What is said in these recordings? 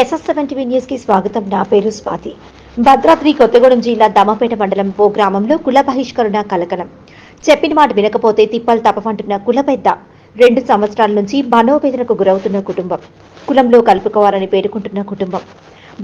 SS TV న్యూస్కి స్వాగతం. నా పేరు స్వాతి. భద్రాద్రి కొత్తగూడెం జిల్లా దమ్మపేట మండలం ఓ గ్రామంలో కుల బహిష్కరణ కలకలం. చెప్పిన మాట వినకపోతే తిప్పలు తప్పమంటున్న కుల పెద్ద రెండు సంవత్సరాల నుంచి మనోవేదనకు గురవుతున్న కుటుంబం. కులంలో కలుపుకోవాలని పేర్కొంటున్న కుటుంబం.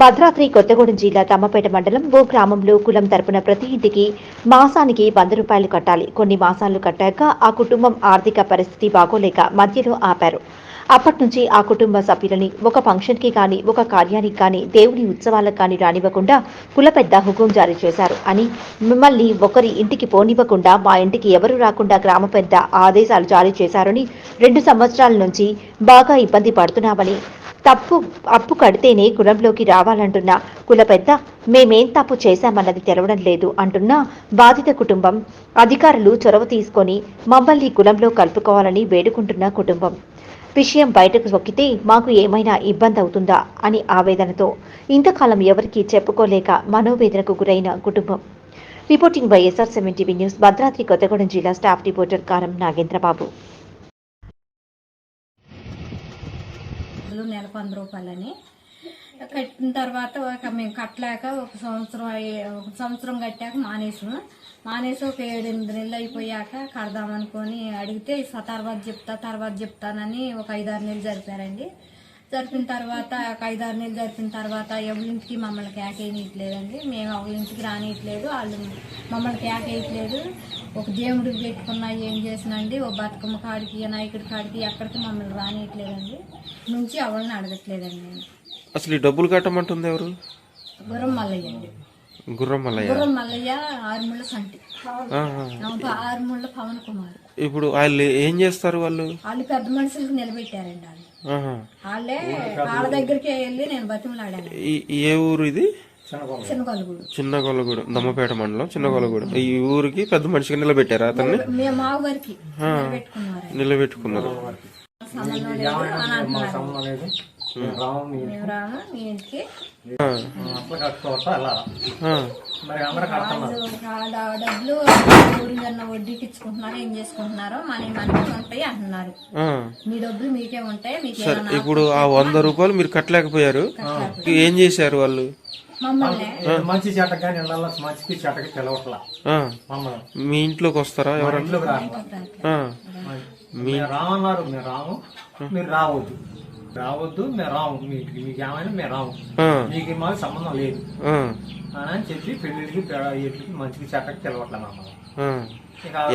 భద్రాద్రి కొత్తగూడెం జిల్లా తమ్మపేట మండలం ఓ గ్రామంలో కులం తరపున ప్రతి ఇంటికి మాసానికి వంద రూపాయలు కట్టాలి. కొన్ని మాసాలు కట్టాక ఆ కుటుంబం ఆర్థిక పరిస్థితి బాగోలేక మధ్యలో ఆపారు. అప్పటి నుంచి ఆ కుటుంబ సభ్యులని ఒక ఫంక్షన్కి కానీ ఒక కార్యానికి కానీ దేవుని ఉత్సవాలకు కానీ రానివ్వకుండా కుల పెద్ద హుకుం జారీ చేశారు అని మిమ్మల్ని ఒకరి ఇంటికి పోనివ్వకుండా మా ఇంటికి ఎవరు రాకుండా గ్రామ పెద్ద ఆదేశాలు జారీ చేశారని రెండు సంవత్సరాల నుంచి బాగా ఇబ్బంది పడుతున్నామని తప్పు అప్పు కడితేనే కులంలోకి రావాలంటున్న కుల పెద్ద మేమేం తప్పు చేశామన్నది తెలవడం లేదు అంటున్న బాధిత కుటుంబం అధికారులు చొరవ తీసుకొని మమ్మల్ని కులంలో కలుపుకోవాలని వేడుకుంటున్న కుటుంబం. విషయం బయటకు సొక్కితే మాకు ఏమైనా ఇబ్బంది అవుతుందా అని ఆవేదనతో ఇంతకాలం ఎవరికీ చెప్పుకోలేక మనోవేదనకు గురైన కుటుంబం. Reporting by SR seven TV news Bhadradri Kothagudem జిల్లా స్టాఫ్ రిపోర్టర్ కారం నాగేంద్రబాబు. నెలకు వంద రూపాయలని కట్టిన తర్వాత ఒక మేము కట్టలేక ఒక సంవత్సరం ఒక సంవత్సరం కట్టాక మానేసాము మానేసి ఒక ఏడెనిమిది నెలలు అయిపోయాక కడదామనుకొని అడిగితే తర్వాత చెప్తా తర్వాత చెప్తానని ఒక ఐదారు నెలలు జరిపారండి. జరిపిన తర్వాత ఒక ఐదారు నెలలు జరిపిన తర్వాత ఎవరింటికి మమ్మల్ని కేకేయట్లేదండి మేము ఎవరింటికి రానియట్లేదు. వాళ్ళు మమ్మల్ని కేకేయట్లేదు ఒక దేవుడికి పెట్టుకున్నా ఏం చేసినండి ఓ బతుకమ్మ కాడికి వినాయకుడి కాడికి ఎక్కడికి మమ్మల్ని రానియట్లేదండి. నుంచి ఎవరిని అడగట్లేదండి నేను అసలు ఈ డబ్బులు కట్టమంటుంది ఎవరు? గుర్రం మల్లయ్య అండి. గుర్రం మల్లయ్య. గుర్రం మల్లయ్య ఆరుముళ్ళ సంటి. ఆహా. ఆరుముళ్ళ పవన్ కుమార్. ఇప్పుడు వాళ్ళు ఏం చేస్తారు వాళ్ళు? వాళ్ళు పెద్ద మనుషులకు నిలబెట్టారండి వాళ్ళు. వాళ్ళే వాళ్ళ దగ్గరికి వెళ్ళి నేను బతిమలాడాను. ఏ ఊరు ఇది? చిన్న గొల్లగూడెం దమ్మపేట మండలం చిన్న గొల్లగూడెం ఈ ఊరికి పెద్ద మనిషిగా నిలబెట్టారా అతన్ని? నిలబెట్టుకున్నారు. మేము. రాము మీ ఇంటికి. డబ్బులు వడ్డీకి ఇచ్చుకుంటున్నారో ఏం చేసుకుంటున్నారో మన మనకి ఉంటాయి అంటున్నారు. మీ డబ్బులు మీకే ఉంటాయి సరే ఇప్పుడు ఆ వంద రూపాయలు మీరు కట్టలేకపోయారు. ఏం చేశారు వాళ్ళు? మమ్మల్ని? మంచి చెట్ట కానీ మంచికి చెట్టకి. మమ్మల్ని? మీ ఇంట్లోకి వస్తారా ఎవరన్నా? ఇంట్లోకి రా ఆ. మీరు రామన్నారు మీరు రాము మీరు రావద్దు. రావద్దు మేము రాము. మీ ఇంటికి మీకు ఏమైనా మేము రాము. మీకు మాకు సంబంధం లేదు. అని చెప్పి పెళ్ళికి వీటికి మంచికి చెట్టకి పిలవట్లే మమ్మల్ని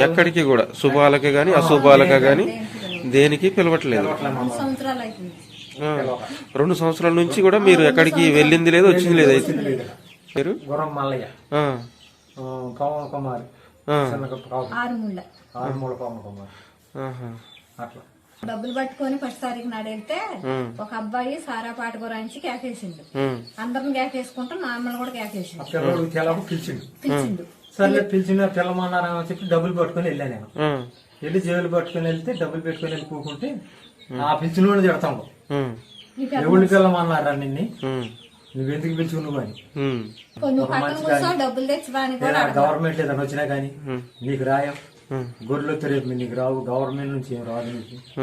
ఎక్కడికి కూడా? శుభాలకే గాని అశుభాలకే గాని దేనికి పిలవట్లేదు రెండు సంవత్సరాలు నుంచి కూడా మీరు ఎక్కడికి వెళ్ళింది లేదు వచ్చింది లేదు అయితే. మీరు? గుర్రం మల్లయ్య. పవన్ కుమార్. పవన్ ఆరుముళ్ళ ఆరుమూల. పవన్ కుమార్. అట్లా. డబ్బులు పట్టుకొని ఫస్ట్ తారీఖు నాడు వెళ్తే. ఒక అబ్బాయి సారా పాట గురించి కేకేసిండు. ఉమ్. అందరిని కేకేసుకుంటూ మమ్మల్ని కూడా కేకేసిండు. పిలిచిండు. పిలిచిండు. సర్లే పిలిచిన పిల్లమన్నారని చెప్పి డబ్బులు పట్టుకొని వెళ్ళా నేను. వెళ్ళి జేబులు పట్టుకొని వెళ్తే డబ్బులు పెట్టుకొని వెళ్ళి కూకుంటే ఆ పిలిచిన. ఈ పెద్ద ఎవరిని పిల్లమన్నారా నిన్ను. నువ్వెందుకు పిలుచుకున్నావు అని. గవర్నమెంట్ ఏదైనా వచ్చినా కానీ నీకు రాయం. ఉమ్. గొర్రెలు రేపు నీకు రావు గవర్నమెంట్ నుంచి ఏం రాదు నీకు.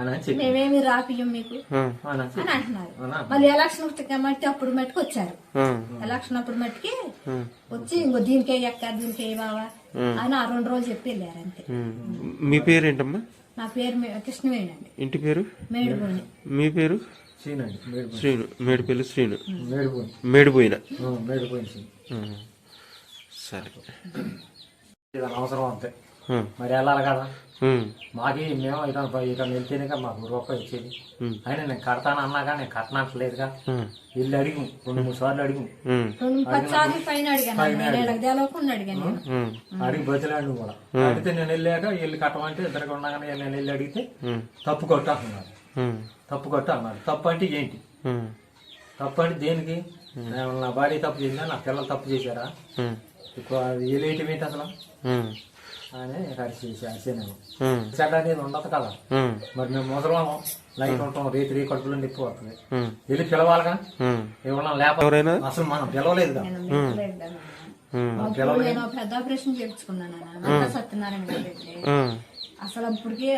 అని చెప్పి. మేమేమి రాపియం మీకు? ఉమ్. అని అంటున్నారు? మళ్ళీ ఎలక్షన్ మట్టి అప్పుడు మట్టుకు వచ్చారు. ఎలక్షన్ అప్పుడు మట్టుకి వచ్చి ఇంకో దీనికే ఎక్క దీనికే బావా అని ఆ రెండు రోజులు చెప్పి వెళ్ళారు అంతే. మీ పేరేంటమ్మా? నా పేరు మే- కృష్ణవేణండి ఇంటి పేరు? మేడిపోని మీ పేరు? మేడిపోయి శ్రీను. మేడిపల్లి శ్రీను. మేడిపోయి మేడిపోయిన మేడిపోయిన. సరే. అవసరం అంతే. మరి వెళ్ళాలి కదా. మాకి మేము ఇక్కడ ఇక్కడ వెళ్తేనే కదా మాకు రూపాయి వచ్చేది. అయినా నేను కడతాను అన్నాగా నేను కట్టనట్లేదుగా. వెళ్ళి అడిగి రెండు మూడు సార్లు అడిగి. అడిగి బతిలాడు కూడా. అడిగితే నేను వెళ్ళాక వెళ్ళి కట్టమంటే ఇద్దరికి ఉండగానే నేను వెళ్ళి అడిగితే. తప్పు కొట్టు అన్నారు. తప్పు కొట్టు అన్నారు. తప్పు అంటే ఏంటి. తప్పు అంటే దేనికి? నేను నా భార్య తప్పు చేసినా నా పిల్లలు తప్పు చేశారా? ఏలేయటం ఏంటి అసలు. అని ఉమ్. చెడ్డ అనేది ఉండదు కదా. మరి మేము ముసలాము లైట్ ఉంటాం రేతి రే కడుపులో నిప్పు వస్తుంది. వెళ్ళి పిలవాలిగా లేప ఎవరైనా అసలు మనం పిలవలేదుగా నేను మీకు లేదు. ఉమ్. అప్పుడు నేను పెద్ద ఆపరేషన్ చేయించుకున్నాను నాన్న. సత్యనారాయణ గారి. అసలు అప్పటికి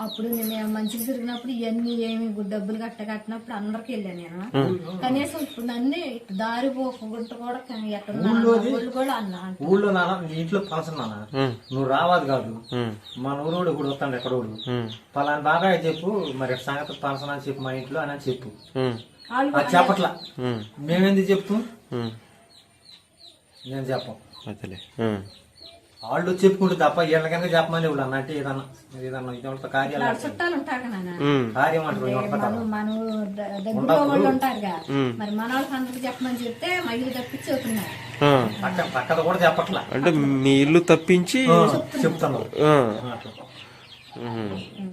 అప్పుడు మేము మంచిగా తిరిగినప్పుడు ఇవన్నీ ఏమి డబ్బులు కట్ట కట్టినప్పుడు అందరికి వెళ్ళాను నేను. కనీసం ఇప్పుడు అన్ని దారి పోకుంట కూడా క- ఎక్కడ ఊళ్ళు కూడా అన్నా. ఊళ్ళో నాన్న నీ ఇంట్లో ఫంక్షన్ నాన్న. నువ్వు రావాలి కాదు. మన ఊరోడు ఇప్పుడు వస్తాడు ఎక్కడోడు పలానా బాగా చెప్పు మరి సంగతి ఫంక్షన్ అని చెప్పు మా ఇంట్లో అని చెప్పు. చెప్పట్లా. మేమేంది చెప్తాం. నేను చెప్పం. వాళ్ళు చెప్పుకుంటూ తప్ప వీళ్ళ కనుక చెప్పమని అన్నట్టు ఏదన్నా ఏదన్నా ఇదంతా కార్యాలు చుట్టాలు ఉంటారు కార్యం అంటారు మనం దగ్గర వాళ్ళు ఉంటారుగా మరి మన వాళ్ళకి చెప్పమని చెప్తే మా ఇల్లు తప్పించి పక్క పక్కన కూడా చెప్పట్లా. అంటే మీ ఇల్లు తప్పించి చెప్తాను.